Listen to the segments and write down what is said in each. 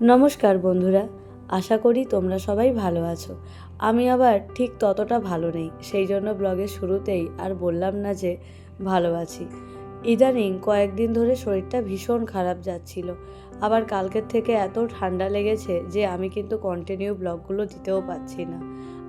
নমস্কার বন্ধুরা, আশা করি তোমরা সবাই ভালো আছো। আমি আবার ঠিক ততটা ভালো নেই, সেই জন্য ব্লগের শুরুতেই আর বললাম না যে ভালো আছি। ইদানিং কয়েকদিন ধরে শরীরটা ভীষণ খারাপ যাচ্ছিল। আবার কালকের থেকে এত ঠান্ডা লেগেছে যে আমি কিন্তু কন্টিনিউ ব্লগগুলো দিতেও পাচ্ছি না।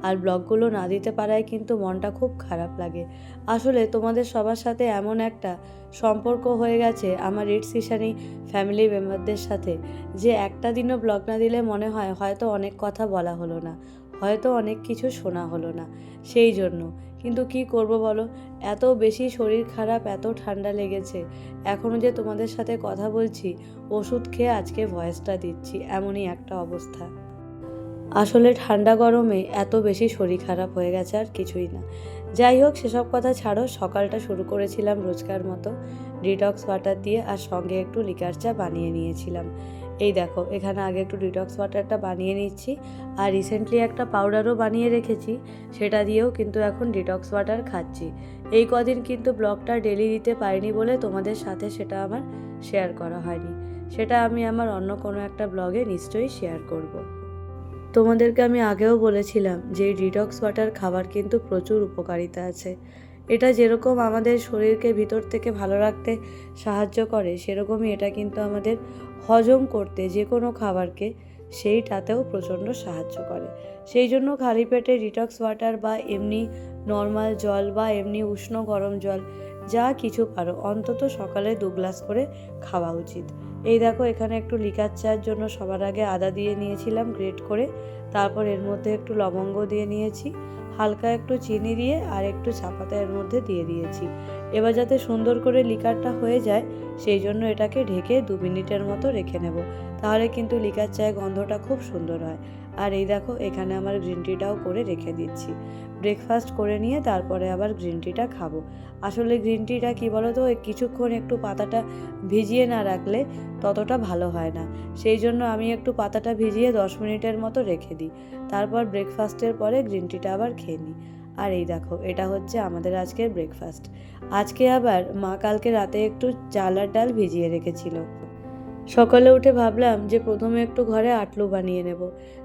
আর ব্লগগুলো না দিতে পারায় কিন্তু মনটা খুব খারাপ লাগে। আসলে তোমাদের সবার সাথে এমন একটা সম্পর্ক হয়ে গেছে আমার রিড সিশানি ফ্যামিলি মেম্বারদের সাথে, যে একটা দিনও ব্লগ না দিলে মনে হয় হয়তো অনেক কথা বলা হলো না, হয়তো অনেক কিছু শোনা হলো না। সেই জন্য কিন্তু কি করব বলো? এত বেশি শরীর খারাপ, এত ঠান্ডা লেগেছে। এখনও যে তোমাদের সাথে কথা বলছি, ওষুধ খেয়ে আজকে ভয়েসটা দিচ্ছি, এমনই একটা অবস্থা। আসলে ঠান্ডা গরমে এত বেশি শরীর খারাপ হয়ে গেছে আর কিছুই না। যাই হোক, সেসব কথা ছাড়ো, সকালটা শুরু করেছিলাম রোজকার মতো। ডিটক্স ওয়াটার দিয়ে আর সঙ্গে একটু লিকার চা বানিয়ে নিয়েছিলাম। এই দেখো, এখানে আগে একটু ডিটক্স ওয়াটারটা বানিয়ে নিচ্ছি আর রিসেন্টলি একটা পাউডারও বানিয়ে রেখেছি, সেটা দিয়েও কিন্তু এখন ডিটক্স ওয়াটার খাচ্ছি। এই কদিন কিন্তু ব্লগটা ডেলি দিতে পারিনি বলে তোমাদের সাথে সেটা আমার শেয়ার করা হয়নি। সেটা আমি আমার অন্য কোনো একটা ব্লগে নিশ্চয়ই শেয়ার করব। তোমাদেরকে আমি আগেও বলেছিলাম যে ডিটক্স ওয়াটার খাবার কিন্তু প্রচুর উপকারিতা আছে। এটা যেরকম আমাদের শরীরকে ভিতর থেকে ভালো রাখতে সাহায্য করে, সেরকমই এটা কিন্তু আমাদের হজম করতে যে কোনো খাবারকে সেইটাতেও প্রচণ্ড সাহায্য করে। সেই জন্য খালি পেটে ডিটক্স ওয়াটার বা এমনি নর্মাল জল বা এমনি উষ্ণ গরম জল যা কিছু পারো, অন্তত সকালে দু গ্লাস করে খাওয়া উচিত। এই দেখো এখানে একটু লিকার চার জন্য সবার আগে আদা দিয়ে নিয়েছিলাম, গ্রেট করে। তারপর এর মধ্যে একটু লবঙ্গ দিয়ে নিয়েছি। হালকা একটু চিনি দিয়ে আর একটু এর মধ্যে দিয়ে দিয়েছি। এবার যাতে সুন্দর করে লিকারটা হয়ে যায়, সেই জন্য এটাকে ঢেকে দু মিনিটের মতো রেখে নেব। তাহলে কিন্তু লিকার চায়ের গন্ধটা খুব সুন্দর হয়। আর এই দেখো, এখানে আমার গ্রিন টিটাও করে রেখে দিচ্ছি। ব্রেকফাস্ট করে নিয়ে তারপরে আবার গ্রিন টিটা খাব। আসলে গ্রিন টিটা কী বলো তো কিছুক্ষণ একটু পাতাটা ভিজিয়ে না রাখলে ততটা ভালো হয় না। সেই জন্য আমি একটু পাতাটা ভিজিয়ে দশ মিনিটের মতো রেখে দিই। তারপর ব্রেকফাস্টের পরে গ্রিন টিটা আবার খেয়ে নিই। আর এই দেখো, এটা হচ্ছে আমাদের আজকের ব্রেকফাস্ট আজকে আবার মা কালকে রাতে একটু চাল আর ডাল ভিজিয়ে রেখেছিল। সকালে উঠে ভাবলাম যে প্রথমে একটু ঘরে আটলু বানিয়ে নেব।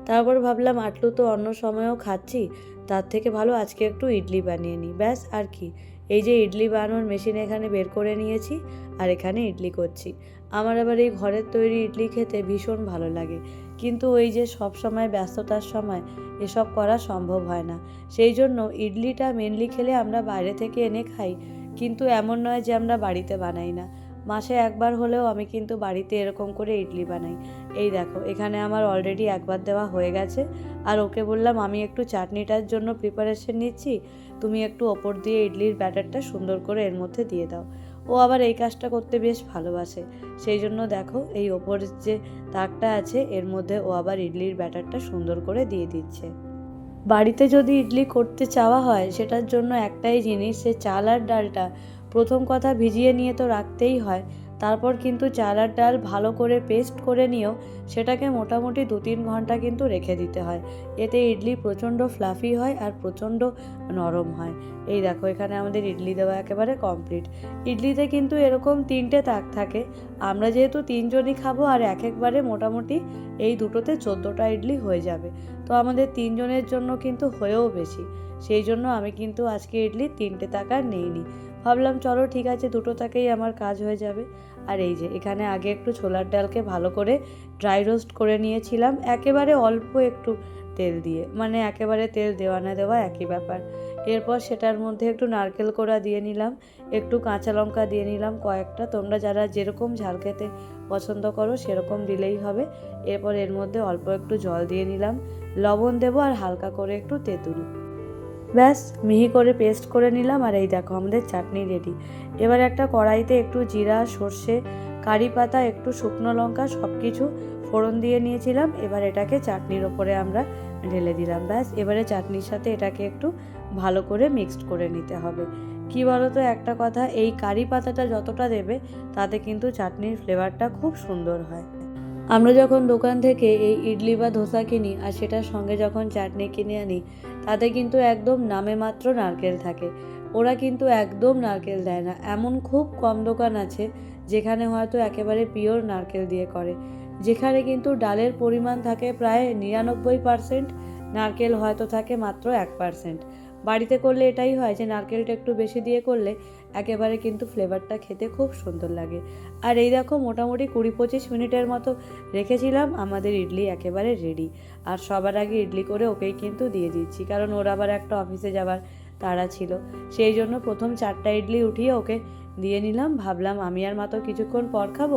তারপর ভাবলাম আটলু তো অন্য সময়েও খাচ্ছি, তার থেকে ভালো আজকে একটু ইডলি বানিয়ে নিই। ব্যাস, আর কি। এই যে ইডলি বানানোর মেশিন এখানে বের করে নিয়েছি আর এখানে ইডলি করছি। আমার আবার এই ঘরের তৈরি ইডলি খেতে ভীষণ ভালো লাগে। কিন্তু ওই যে সব সময় ব্যস্ততার সময় এসব করা সম্ভব হয় না। সেই জন্য ইডলিটা মেনলি খেলে আমরা বাইরে থেকে এনে খাই, কিন্তু এমন নয় যে আমরা বাড়িতে বানাই না। মাসে একবার হলেও আমি কিন্তু বাড়িতে এরকম করে ইডলি বানাই। এই দেখো, এখানে আমার অলরেডি একবার দেওয়া হয়ে গেছে। আর ওকে বললাম, আমি একটু চাটনিটার জন্য প্রিপারেশন নিচ্ছি। তুমি একটু ওপর দিয়ে ইডলির ব্যাটারটা সুন্দর করে এর মধ্যে দিয়ে দাও। ও আবার এই কাজটা করতে বেশ ভালোবাসে। সেই জন্য দেখো, এই ওপরের যে তাকটা আছে, এর মধ্যে ও আবার ইডলির ব্যাটারটা সুন্দর করে দিয়ে দিচ্ছে। বাড়িতে যদি ইডলি করতে চাওয়া হয়, সেটার জন্য একটাই জিনিস, সে চাল আর ডালটা প্রথম কথা ভিজিয়ে নিয়ে তো রাখতেই হয়। তারপর কিন্তু চাল আর ডাল ভালো করে পেস্ট করে নিয়েও সেটাকে মোটামুটি দু তিন ঘণ্টা কিন্তু রেখে দিতে হয়। এতে ইডলি প্রচণ্ড ফ্লাফি হয় আর প্রচণ্ড নরম হয়। এই দেখো, এখানে আমাদের ইডলি দেওয়া একেবারে কমপ্লিট ইডলিতে কিন্তু এরকম তিনটে তাক থাকে। আমরা যেহেতু তিনজনই খাব আর এক একবারে মোটামুটি এই দুটোতে চোদ্দোটা ইডলি হয়ে যাবে। তো আমাদের তিনজনের জন্য কিন্তু হয়েও বেশি। সেই জন্য আমি কিন্তু আজকে ইডলি তিনটে তাকার নেইনি। ভাবলাম চলো ঠিক আছে, দুটো তাকেই আমার কাজ হয়ে যাবে। আর এই যে, এখানে আগে একটু ছোলার ডালকে ভালো করে ড্রাই রোস্ট করে নিয়েছিলাম, একেবারে অল্প একটু তেল দিয়ে। মানে একেবারে তেল দেওয়া না দেওয়া একই ব্যাপার। এরপর সেটার মধ্যে একটু নারকেল কোড়া দিয়ে নিলাম, একটু কাঁচা লঙ্কা দিয়ে নিলাম কয়েকটা। তোমরা যারা যেরকম ঝাল খেতে পছন্দ করো সেরকম দিলেই হবে। এরপর এর মধ্যে অল্প একটু জল দিয়ে নিলাম। লবণ দেবো আর হালকা করে একটু তেঁতুল। ব্যাস, মিহি করে পেস্ট করে নিলাম আর এই দেখো আমাদের চাটনি রেডি এবার একটা কড়াইতে একটু জিরা, সর্ষে, কারি পাতা, একটু শুকনো লঙ্কা সব কিছু ফোড়ন দিয়ে নিয়েছিলাম। এবার এটাকে চাটনির ওপরে আমরা ঢেলে দিলাম। ব্যাস, এবারে চাটনির সাথে এটাকে একটু ভালো করে মিক্সড করে নিতে হবে। কি বলো তো একটা কথা, এই কারি পাতাটা যতটা দেবে, তাতে কিন্তু চাটনির ফ্লেভারটা খুব সুন্দর হয়। আমরা যখন দোকান থেকে এই ইডলি বা ধোসা কিনি আর সেটার সঙ্গে যখন চাটনি কিনে আনি, তাতে কিন্তু একদম নামে মাত্র নারকেল থাকে। ওরা কিন্তু একদম নারকেল দেয় না। এমন খুব কম দোকান আছে যেখানে হয়তো একেবারে পিওর নারকেল দিয়ে করে। যেখানে কিন্তু ডালের পরিমাণ থাকে প্রায় নিরানব্বই পারসেন্ট, নারকেল হয়তো থাকে মাত্র এক পারসেন্ট। বাড়িতে করলে এটাই হয় যে নারকেলটা একটু বেশি দিয়ে করলে একেবারে কিন্তু ফ্লেভারটা খেতে খুব সুন্দর লাগে। আর এই দেখো মোটামুটি কুড়ি পঁচিশ মিনিটের মতো রেখেছিলাম, আমাদের ইডলি একেবারে রেডি আর সবার আগে ইডলি করে ওকেই কিন্তু দিয়ে দিচ্ছি, কারণ ওর আবার একটা অফিসে যাবার তারা ছিল। সেই জন্য প্রথম চারটা ইডলি উঠিয়ে ওকে দিয়ে নিলাম, ভাবলাম আমি আর মা তো কিছুক্ষণ পর খাব,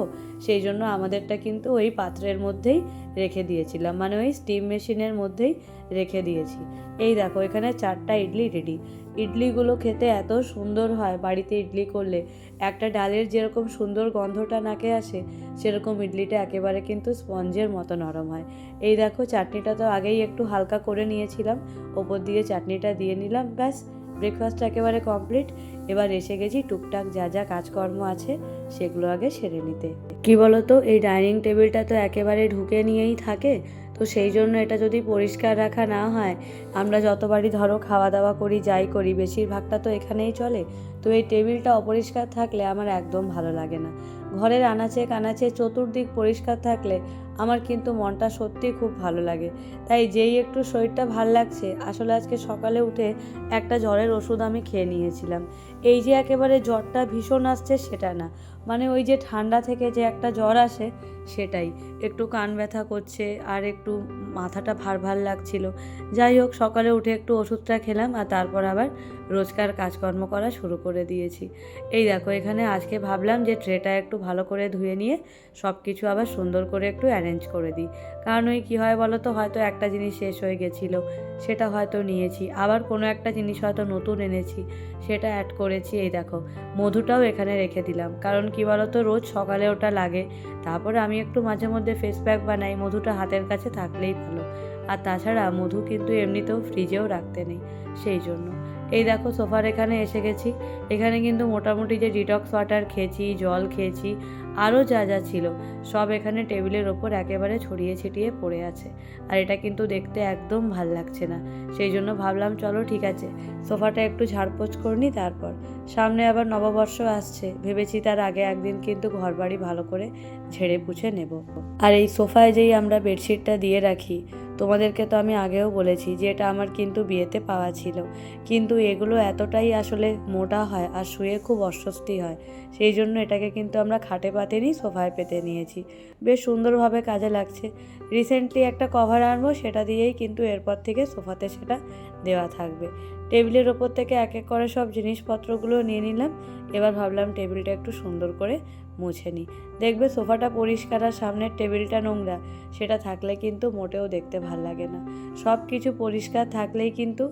সেই জন্য আমাদেরটা কিন্তু ওই পাত্রের মধ্যেই রেখে দিয়েছিলাম মানে ওই স্টিম মেশিনের মধ্যেই রেখে দিয়েছি। এই দেখো, এখানে চারটা ইডলি রেডি ইডলিগুলো খেতে এত সুন্দর হয়, বাড়িতে ইডলি করলে। একটা ডালের যেরকম সুন্দর গন্ধটা নাকে আসে, সেরকম ইডলিটা একেবারে কিন্তু স্পঞ্জের মতো নরম হয়। এই দেখো, চাটনিটা তো আগেই একটু হালকা করে নিয়েছিলাম, ওপর দিয়ে চাটনিটা দিয়ে নিলাম, ব্যাস। ব্রেকফাস্ট একেবারে কমপ্লিট এবার এসে গেছি, টুকটাক যা যা কাজকর্ম আছে, সেগুলো আগে সেরে নিতে। কি বলতো, এই ডাইনিং টেবিলটা তো একেবারে ঢুকে নিয়েই থাকে, তো সেই জন্য এটা যদি পরিষ্কার রাখা না হয়, আমরা যতবারই ধরো খাওয়া দাওয়া করি, যাই করি, বেশিরভাগটা তো এখানেই চলে। তো এই টেবিলটা অপরিষ্কার থাকলে আমার একদম ভালো লাগে না। ঘরের আনাচে কানাচে চতুর্দিক পরিষ্কার থাকলে আমার কিন্তু মনটা সত্যিই খুব ভালো লাগে। তাই যেই একটু শরীরটা ভালো লাগছে, আসলে আজকে সকালে উঠে একটা জ্বরের ওষুধ আমি খেয়ে নিয়েছিলাম। এই যে একেবারে জ্বরটা ভীষণ আসছে সেটা না। মানে ওই যে ঠান্ডা থেকে যে একটা জ্বর আসে সেটাই। একটু কান ব্যথা করছে আর একটু মাথাটা ভার ভার লাগছিল। যাই হোক, সকালে উঠে একটু ওষুধটা খেলাম আর তারপর আবার রোজকার কাজকর্ম করা শুরু করে দিয়েছি। এই দেখো, এখানে আজকে ভাবলাম যে ট্রেটা একটু ভালো করে ধুয়ে নিয়ে সব কিছু আবার সুন্দর করে একটু অ্যারেঞ্জ করে দিই। কারণ ওই কী হয় বলো তো, হয়তো একটা জিনিস শেষ হয়ে গেছিল, সেটা হয়তো নিয়েছি। আবার কোনো একটা জিনিস হয়তো নতুন এনেছি, সেটা অ্যাড করেছি। এই দেখো, মধুটাও এখানে রেখে দিলাম। কারণ কি তো, রোজ সকালে ওটা লাগে। তারপর আমি একটু মাঝে মধ্যে ফেস প্যাক বানাই, মধুটা হাতের কাছে থাকলেই ভালো। আর তাছাড়া মধু কিন্তু এমনিতেও ফ্রিজেও রাখতে নেই, সেই জন্য। এই দেখো, সোফার এখানে এসে গেছি। এখানে কিন্তু মোটামুটি যে ডিটক্স ওয়াটার খেয়েছি, জল খেয়েছি আরও যা যা ছিল, সব এখানে টেবিলের ওপর একেবারে ছড়িয়ে ছিটিয়ে পড়ে আছে। আর এটা কিন্তু দেখতে একদম ভালো লাগছে না। সেই জন্য ভাবলাম, চলো ঠিক আছে, সোফাটা একটু ঝাড়পোছ করে নিই তারপর। সামনে আবার নববর্ষ আসছে, ভেবেছি তার আগে একদিন কিন্তু ঘরবাড়ি ভালো করে ঝেড়ে পুছে নেব। আর এই সোফায় যেই আমরা বেডশিটটা দিয়ে রাখি তোমাদেরকে তো আমি আগেও বলেছি যে এটা আমার কিন্তু বিয়েতে পাওয়া ছিল। কিন্তু এগুলো এতটাই আসলে মোটা হয় আর শুয়ে খুব অস্বস্তি হয়। সেই জন্য এটাকে কিন্তু আমরা খাটে পাতে নিই সোফায় পেতে নিয়েছি। বেশ সুন্দরভাবে কাজে লাগছে। রিসেন্টলি একটা কভার আনব, সেটা দিয়েই কিন্তু এরপর থেকে সোফাতে সেটা দেওয়া থাকবে। টেবিলের ওপর থেকে এক এক করে সব জিনিসপত্রগুলো নিয়ে নিলাম। এবার ভাবলাম টেবিলটা একটু সুন্দর করে মুছে নিই দেখবে সোফাটা পরিষ্কার আর সামনের টেবিলটা নোংরা, সেটা থাকলে কিন্তু মোটেও দেখতে ভালো লাগে না। সব কিছু পরিষ্কার থাকলেই কিন্তু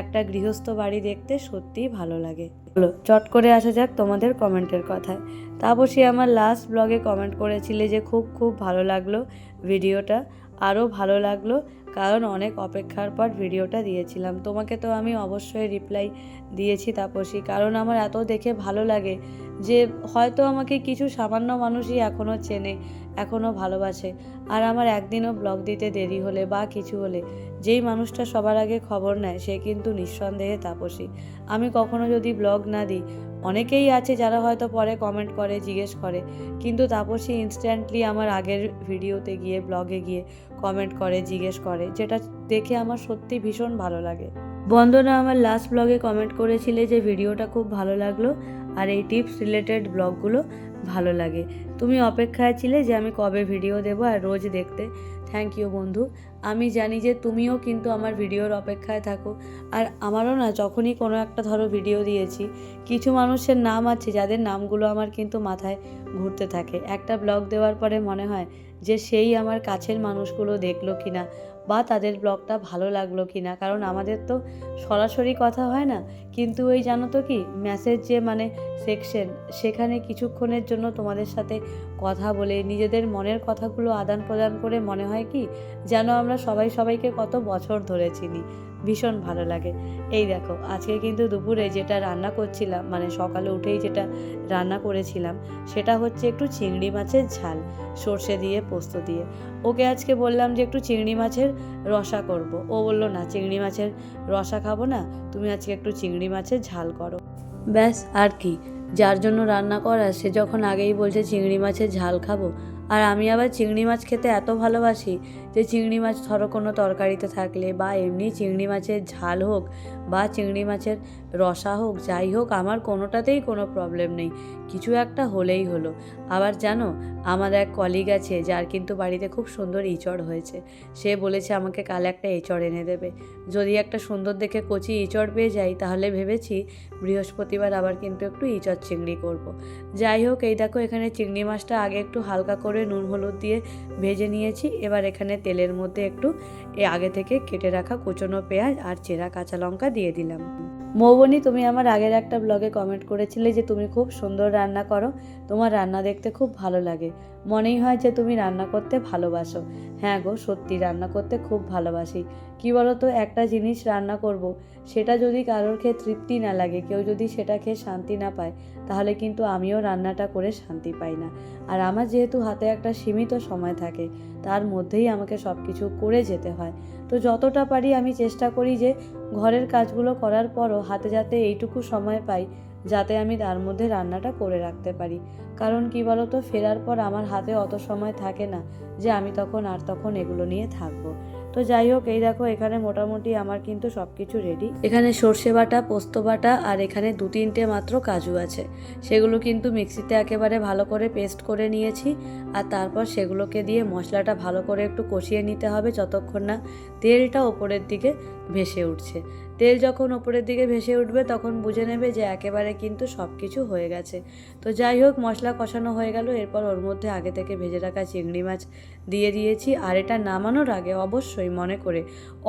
একটা গৃহস্থ বাড়ি দেখতে সত্যিই ভালো লাগে। বলো চট করে আসা যাক তোমাদের কমেন্টের কথায়। তাপসী আমার লাস্ট ব্লগে কমেন্ট করেছিলে যে খুব খুব ভালো লাগল ভিডিওটা, আরও ভালো লাগল কারণ অনেক অপেক্ষার পর ভিডিওটা দিয়েছিলাম। তোমাকে তো আমি অবশ্যই রিপ্লাই দিয়েছি তাপসী, কারণ আমার এত দেখে ভালো লাগে যে হয়তো আমাকে কিছু সামান্য মানুষই এখনও চেনে এখনও ভালোবাসে। আর আমার একদিনও ব্লগ দিতে দেরি হলে বা কিছু হলে যেই মানুষটা সবার আগে খবর নেয় সে কিন্তু নিঃসন্দেহে তাপসী। আমি কখনো যদি ব্লগ না দিই অনেকেই আছে যারা হয়তো পরে কমেন্ট করে, জিজ্ঞেস করে। কিন্তু তাপসী ইনস্ট্যান্টলি আমার আগের ভিডিওতে গিয়ে ব্লগে গিয়ে কমেন্ট করে, জিজ্ঞেস করে, যেটা দেখে আমার সত্যি ভীষণ ভালো লাগে। বন্দনা আমার লাস্ট ব্লগে কমেন্ট করেছিলে যে ভিডিওটা খুব ভালো লাগল আর এই টিপস রিলেটেড ব্লগগুলো ভালো লাগে। তুমি অপেক্ষায় ছিলে যে আমি কবে ভিডিও দেবো আর রোজ দেখতে। থ্যাংক ইউ বন্ধু। আমি জানি যে তুমিও কিন্তু আমার ভিডিওর অপেক্ষায় থাকো। আর আমারও না যখনই কোনো একটা ধরো ভিডিও দিয়েছি, কিছু মানুষের নাম আছে যাদের নামগুলো আমার কিন্তু মাথায় ঘুরতে থাকে। একটা ব্লগ দেওয়ার পরে মনে হয় যে সেই আমার কাছের মানুষগুলো দেখল কিনা। বা তাদের ব্লগটা ভালো লাগল কি না কারণ আমাদের তো সরাসরি কথা হয় না। কিন্তু ওই জানো তো কি? মেসেজ যে মানে সেকশন সেখানে কিছুক্ষণের জন্য তোমাদের সাথে কথা বলে, নিজেদের মনের কথাগুলো আদান প্রদান করে মনে হয় কি? যেন আমরা সবাই সবাইকে কত বছর ধরে চিনি। ভীষণ ভালো লাগে। এই দেখো, আজকে কিন্তু দুপুরে যেটা রান্না করছিলাম মানে সকালে উঠেই যেটা রান্না করেছিলাম, সেটা হচ্ছে একটু চিংড়ি মাছের ঝাল, সর্ষে দিয়ে পোস্ত দিয়ে। ওকে আজকে বললাম যে একটু চিংড়ি মাছের রসা করব। ও বলল, না, চিংড়ি মাছের রসা খাব না, তুমি আজকে একটু চিংড়ি মাছের ঝাল করো। ব্যাস, আর কি। যার জন্য রান্না করা, সে যখন আগেই বলছে, চিংড়ি মাছের ঝাল খাব। আর আমি আবার চিংড়ি মাছ খেতে এত ভালোবাসি যে চিংড়ি মাছ ধরো কোনো তরকারিতে থাকলে বা এমনি চিংড়ি মাছের ঝাল হোক বা চিংড়ি মাছের রসা হোক, যাই হোক, আমার কোনোটাতেই কোনো প্রবলেম নেই। কিছু একটা হলেই হলো। আবার জানো, আমার এক কলিগ আছে, যার কিন্তু বাড়িতে খুব সুন্দর ইঁচড় হয়েছে। সে বলেছে আমাকে কাল একটা এঁচড় এনে দেবে। যদি একটা সুন্দর দেখে কচি ইঁচড় পেয়ে যাই, তাহলে ভেবেছি বৃহস্পতিবার আবার কিন্তু একটু ইঁচড় চিংড়ি করব। যাই হোক, এই দেখো, এখানে চিংড়ি মাছটা আগে একটু হালকা করে নুন হলুদ দিয়ে ভেজে নিয়েছি। এবার এখানে তেলের মধ্যে একটু আগে থেকে কেটে রাখা কুচনো পেঁয়াজ আর চেরা কাঁচা লঙ্কা দিয়ে দিলাম। মৌবনি, তুমি আমার আগের একটা ব্লগে কমেন্ট করেছিলে যে তুমি খুব সুন্দর রান্না করো। তোমার রান্না দেখতে খুব ভালো লাগে। মনেই হয় যে তুমি রান্না করতে ভালোবাসো। হ্যাঁ গো, সত্যি রান্না করতে খুব ভালোবাসি। কী বলো তো একটা জিনিস রান্না করব। সেটা যদি কারোর খেয়ে তৃপ্তি না লাগে, কেউ যদি সেটা খেয়ে শান্তি না পায়, তাহলে কিন্তু আমিও রান্নাটা করে শান্তি পাই না। আর আমার যেহেতু হাতে একটা সীমিত সময় থাকে, তার মধ্যেই আমাকে সব কিছু করে যেতে হয়। তো যতটা পারি আমি চেষ্টা করি যে ঘরের কাজগুলো করার পরও হাতে যাতে এইটুকু সময় পাই। যাতে আমি তার মধ্যে রান্নাটা করে রাখতে পারি। কারণ কি বলতো, ফেরার পর আমার হাতে অত সময় থাকে না যে আমি তখন আর তখন এগুলো নিয়ে থাকব। তো যাই হোক, এই দেখো এখানে মোটামুটি আমার কিন্তু সব কিছু রেডি এখানে সর্ষে বাটা, পোস্ত বাটা আর এখানে দু তিনটে মাত্র কাজু আছে। সেগুলো কিন্তু মিক্সিতে একেবারে ভালো করে পেস্ট করে নিয়েছি আর তারপর সেগুলোকে দিয়ে মশলাটা ভালো করে একটু কষিয়ে নিতে হবে যতক্ষণ না তেলটা ওপরের দিকে ভেসে উঠছে। তেল যখন ওপরের দিকে ভেসে উঠবে, তখন বুঝে নেবে যে একেবারে কিন্তু সব কিছু হয়ে গেছে। তো যাই হোক, মশলা কষানো হয়ে গেল। এরপর ওর মধ্যে আগে থেকে ভেজে রাখা চিংড়ি মাছ দিয়ে দিয়েছি। আর এটা নামানোর আগে অবশ্যই মনে করে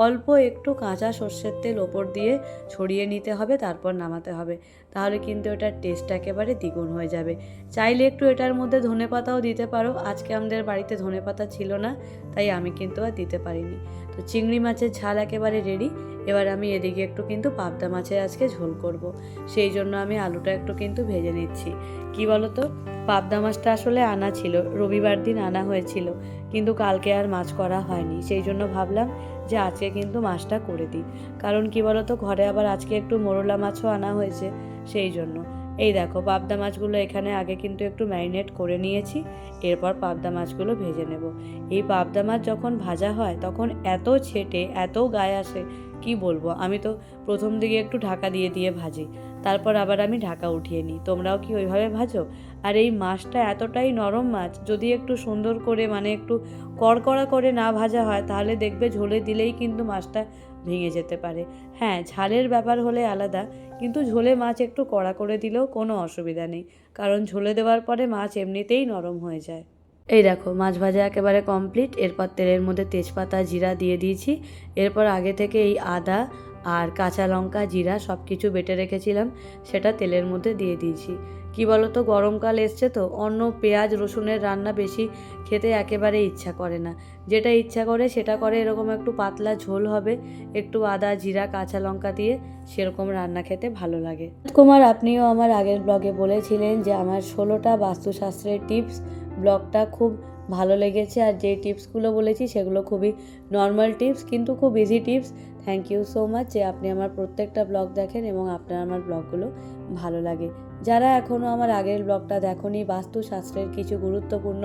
অল্প একটু কাঁচা সর্ষের তেল ওপর দিয়ে ছড়িয়ে নিতে হবে, তারপর নামাতে হবে। তাহলে কিন্তু এটার টেস্ট একেবারে দ্বিগুণ হয়ে যাবে। চাইলে একটু এটার মধ্যে ধনে পাতাও দিতে পারো। আজকে আমাদের বাড়িতে ধনে পাতা ছিল না, তাই আমি কিন্তু আর দিতে পারিনি। তো চিংড়ি মাছের ঝাল একেবারে রেডি এবার আমি এদিকে একটু কিন্তু পাবদা মাছের আজকে ঝোল করব। সেই জন্য আমি আলুটা একটু কিন্তু ভেজে নিচ্ছি। কি বলতো? পাবদা মাছটা আসলে আনা ছিল, রবিবার দিন আনা হয়েছিল, কিন্তু কালকে আর মাছ করা হয়নি। সেই জন্য ভাবলাম যে আজকে কিন্তু মাছটা করে দিই। কারণ কি বলতো? ঘরে আবার আজকে একটু মোরলা মাছও আনা হয়েছে, সেই জন্য। এই দেখো, পাবদা মাছগুলো এখানে আগে কিন্তু একটু ম্যারিনেট করে নিয়েছি, এরপর পাবদা মাছগুলো ভেজে নেব। এই পাবদা মাছ যখন ভাজা হয়, তখন এত ছেটে, এত গায়ে আসে, কি বলব? আমি তো প্রথম দিকে একটু ঢাকা দিয়ে দিয়ে ভাজি, তারপর আবার আমি ঢাকা উঠিয়ে নিই। তোমরাও কি ওইভাবে ভাজো? আর এই মাছটা এতটাই নরম মাছ, যদি একটু সুন্দর করে মানে একটু কড়কড়া করে না ভাজা হয়, তাহলে দেখবে ঝোলে দিলেই কিন্তু মাছটা ভেঙে যেতে পারে। হ্যাঁ ঝালের ব্যাপার হলে আলাদা কিন্তু ঝোলে মাছ একটু কড়া করে দিলেও কোনো অসুবিধা নেই, কারণ ঝোলে দেওয়ার পরে মাছ এমনিতেই নরম হয়ে যায়। এই দেখো, মাছ ভাজা একেবারে কমপ্লিট এরপর তেলের মধ্যে তেজপাতা, জিরা দিয়ে দিয়েছি। এরপর আগে থেকে এই আদা আর কাঁচা লঙ্কা, জিরা সব কিছু বেটে রেখেছিলাম, সেটা তেলের মধ্যে দিয়ে দিয়েছি। কি বলো তো গরমকাল এসছে তো, অন্য পেঁয়াজ, রসুনের রান্না বেশি খেতে একেবারে ইচ্ছা করে না। যেটা ইচ্ছা করে, সেটা করে, এরকম একটু পাতলা ঝোল হবে, একটু আদা, জিরা, কাঁচা লঙ্কা দিয়ে সেরকম রান্না খেতে ভালো লাগে। কুমার, আপনিও আমার আগের ব্লগে বলেছিলেন যে আমার ষোলোটা বাস্তুশাস্ত্রের টিপস ব্লগটা খুব ভালো লেগেছে। আর যে টিপসগুলো বলেছি, সেগুলো খুবই নর্মাল টিপস, কিন্তু খুব easy tips. Thank you so much যে আপনি আমার প্রত্যেকটা ব্লগ দেখেন এবং আপনার আমার ব্লগগুলো ভালো লাগে। যারা এখনও আমার আগের ব্লগটা দেখনি, বাস্তুশাস্ত্রের কিছু গুরুত্বপূর্ণ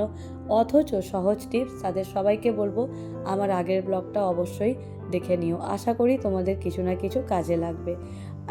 অথচ সহজ টিপস তাদের সবাইকে বলব আমার আগের ব্লগটা অবশ্যই দেখে নিও। আশা করি তোমাদের কিছু না কিছু কাজে লাগবে।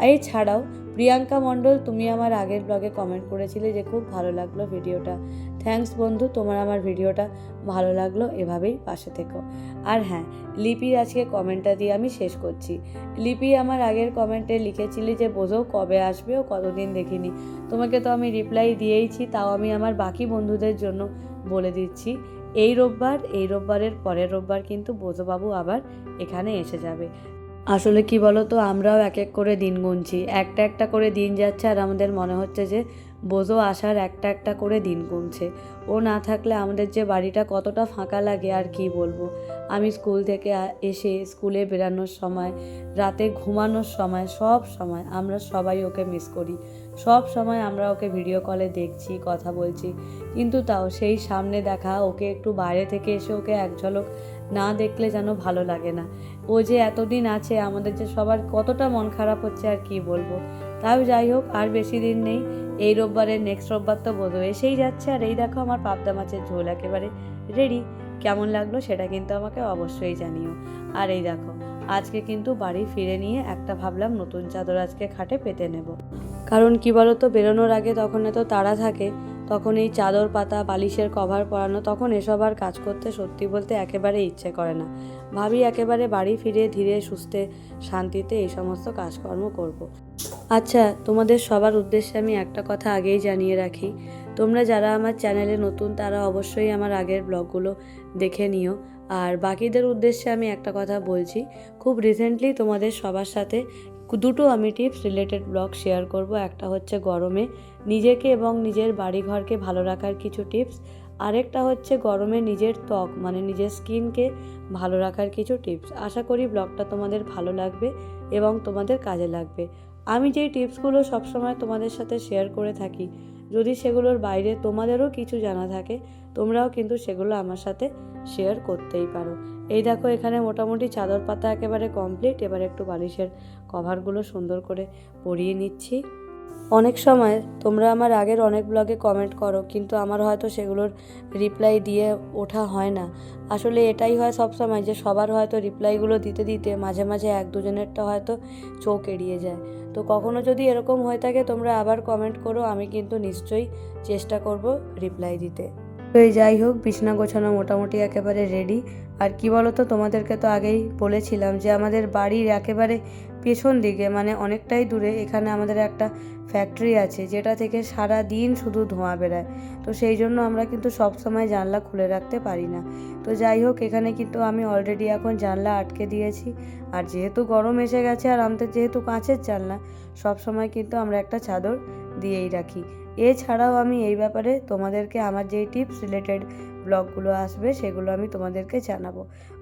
এছাড়াও, প্রিয়াঙ্কা মণ্ডল, তুমি আমার আগের ব্লগে কমেন্ট করেছিলে যে খুব ভালো লাগল ভিডিওটা। থ্যাঙ্কস বন্ধু, তোমার আমার ভিডিওটা ভালো লাগল, এভাবেই পাশে থেকো। আর হ্যাঁ লিপির আজকে কমেন্টটা দিয়ে আমি শেষ করছি। লিপি আমার আগের কমেন্টে লিখেছিলি যে, বোঝো কবে আসবে ও কতদিন দেখিনি? তোমাকে তো আমি রিপ্লাই দিয়েইছি, তাও আমি আমার বাকি বন্ধুদের জন্য বলে দিচ্ছি। এই রোববার, এই রোববারের পরের রোববার কিন্তু বোঝোবাবু আবার এখানে এসে যাবে। আসলে কি বলো তো আমরাও এক এক করে দিন গুনছি। একটা একটা করে দিন যাচ্ছে আর আমাদের মনে হচ্ছে যে বোঝো আসার একটা একটা করে দিন গুনছে। ও না থাকলে আমাদের যে বাড়িটা কতটা ফাঁকা লাগে আর কি বলব। আমি স্কুল থেকে এসে স্কুলে বেরানোর সময়, রাতে ঘুমানোর সময়, সব সময় আমরা সবাই ওকে মিস করি। সব সময় আমরা ওকে ভিডিও কলে দেখছি, কথা বলছি। কিন্তু তাও সেই সামনে দেখা, ওকে একটু বাইরে থেকে এসে ওকে এক ঝলক না দেখলে যেন ভালো লাগে না। ও যে এতদিন আছে, আমাদের যে সবার কতটা মন খারাপ হচ্ছে আর কি বলব। তাও যাই হোক, আর বেশি দিন নেই। এই রোববারের নেক্সট রোববার তো বোধ এসেই যাচ্ছে। আর এই দেখো আমার পাবদা মাছের ঝোল একেবারে রেডি কেমন লাগল সেটা কিন্তু আমাকে অবশ্যই জানিও। আর এই দেখো, আজকে কিন্তু বাড়ি ফিরে নিয়ে একটা ভাবলাম নতুন চাদর আজকে খাটে পেতে নেব। কারণ কি বলতো, বেরোনোর আগে তখন এত তাড়া থাকে। তখন এই চাদর পাতা, বালিশের কভার পরানো, তখন এসব আর কাজ করতে সত্যি বলতে একেবারে ইচ্ছে করে না। ভাবি একেবারে বাড়ি ফিরে ধীরে, সুস্থে, শান্তিতে এই সমস্ত কাজকর্ম করব। আচ্ছা তোমাদের সবার উদ্দেশ্যে আমি একটা কথা আগেই জানিয়ে রাখি। তোমরা যারা আমার চ্যানেলে নতুন, তারা অবশ্যই আমার আগের ব্লগগুলো দেখে নিও। আর বাকিদের উদ্দেশ্যে আমি একটা কথা বলছি। খুব রিসেন্টলি তোমাদের সবার সাথে দুটো আমি টিপস রিলেটেড ব্লগ শেয়ার করব। একটা হচ্ছে গরমে নিজেকে এবং নিজের বাড়িঘরকে ভালো রাখার কিছু টিপস। আরেকটা হচ্ছে গরমে নিজের ত্বক মানে নিজের স্কিনকে ভালো রাখার কিছু টিপস। আশা করি ব্লগটা তোমাদের ভালো লাগবে এবং তোমাদের কাজে লাগবে। আমি যেই টিপসগুলো সবসময় তোমাদের সাথে শেয়ার করে থাকি, যদি সেগুলোর বাইরে তোমাদেরও কিছু জানা থাকে, তোমরাও কিন্তু সেগুলো আমার সাথে শেয়ার করতেই পারো। এই দেখো, এখানে মোটামুটি চাদর পাতা একেবারে কমপ্লিট এবার একটু বালিশের কভারগুলো সুন্দর করে পরিয়ে নিচ্ছি। অনেক সময় তোমরা আমার আগের অনেক ব্লগে কমেন্ট করো, কিন্তু আমার হয়তো সেগুলোর রিপ্লাই দিয়ে ওঠা হয় না। আসলে এটাই হয় সব সময় যে সবার হয়তো রিপ্লাইগুলো দিতে দিতে মাঝে মাঝে এক দুজনেরটা হয়তো চোখ এড়িয়ে যায়। তো কখনো যদি এরকম হয়ে থাকে তোমরা আবার কমেন্ট করো, আমি কিন্তু নিশ্চয়ই চেষ্টা করব রিপ্লাই দিতে। তো এই যাই হোক, বিছনা গোছানো মোটামুটি একেবারে রেডি আর কি বলো তো তোমাদেরকে তো আগেই বলেছিলাম যে আমাদের বাড়ির একেবারে পেছন দিকে মানে অনেকটাই দূরে, এখানে আমাদের একটা ফ্যাক্টরি আছে, যেটা থেকে সারা দিন শুধু ধোঁয়া বেরায়। তো সেই জন্য আমরা কিন্তু সব সময় জানলা খুলে রাখতে পারি না। তো যাই হোক, এখানে কিন্তু আমি অলরেডি এখন জানলা আটকে দিয়েছি। আর যেহেতু গরম এসে গেছে, আর আমাদের যেহেতু কাঁচের জানলা, সব সময় কিন্তু আমরা একটা চাদর দিয়েই রাখি। এছাড়াও আমি এই ব্যাপারে তোমাদেরকে আমার যেই টিপস রিলেটেড ব্লগগুলো আসবে, সেগুলো আমি তোমাদেরকে জানাব।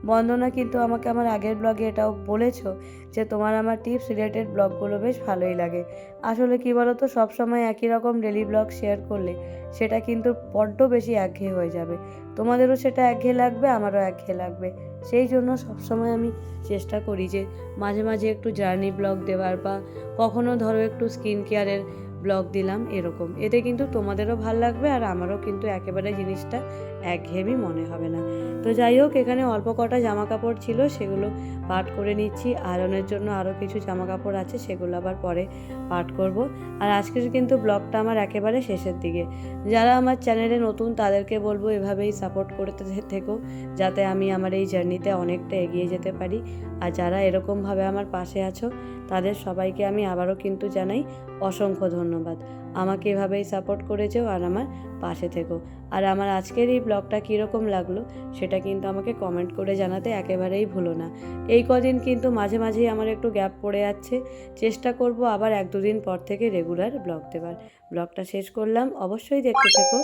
বন্দনা, কিন্তু আমাকে আমার আগের ব্লগে এটাও বলেছ যে তোমার আমার টিপস রিলেটেড ব্লগগুলো বেশ ভালোই লাগে। আসলে কি বলো তো সবসময় একই রকম ডেলি ব্লগ শেয়ার করলে সেটা কিন্তু বড্ড বেশি একঘেয়ে হয়ে যাবে। তোমাদেরও সেটা একঘেয়ে লাগবে, আমারও একঘেয়ে লাগবে। সেই জন্য সবসময় আমি চেষ্টা করি যে মাঝে মাঝে একটু জার্নি ব্লগ দেওয়ার বা কখনো ধরো একটু স্কিন কেয়ারের ব্লগ দিলাম এরকম। এতে কিন্তু তোমাদেরও ভালো লাগবে আর আমারও কিন্তু একেবারে জিনিসটা একঘেয়েমি মনে হবে না। তো যাই হোক, এখানে অল্প কটা জামা কাপড় ছিল, সেগুলো পাট করে নিচ্ছি। আয়রনের জন্য আরও কিছু জামা কাপড় আছে, সেগুলো আবার পরে পাট করব। আর আজকের কিন্তু ব্লগটা আমার একেবারে শেষের দিকে। যারা আমার চ্যানেলে নতুন, তাদেরকে বলব এভাবেই সাপোর্ট করতে থেকো, যাতে আমি আমার এই জার্নিতে অনেকটা এগিয়ে যেতে পারি। আর যারা এরকমভাবে আমার পাশে আছো, তাদের সবাইকে আমি আবারও কিন্তু জানাই অসংখ্য ধন্যবাদ। আমাকে এভাবেই সাপোর্ট করেছ আর আমার পাশে থেকো। আর আমার আজকের এই ব্লগটা কীরকম লাগল সেটা কিন্তু আমাকে কমেন্ট করে জানাতে একেবারেই ভুলো না। এই কদিন কিন্তু মাঝে মাঝেই আমার একটু গ্যাপ পড়ে যাচ্ছে। চেষ্টা করব আবার এক দুদিন পর থেকে রেগুলার ব্লগ দেবার। ব্লগটা শেষ করলাম। অবশ্যই দেখতে থেকো।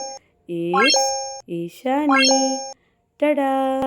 ইস ঈশানি। টাডা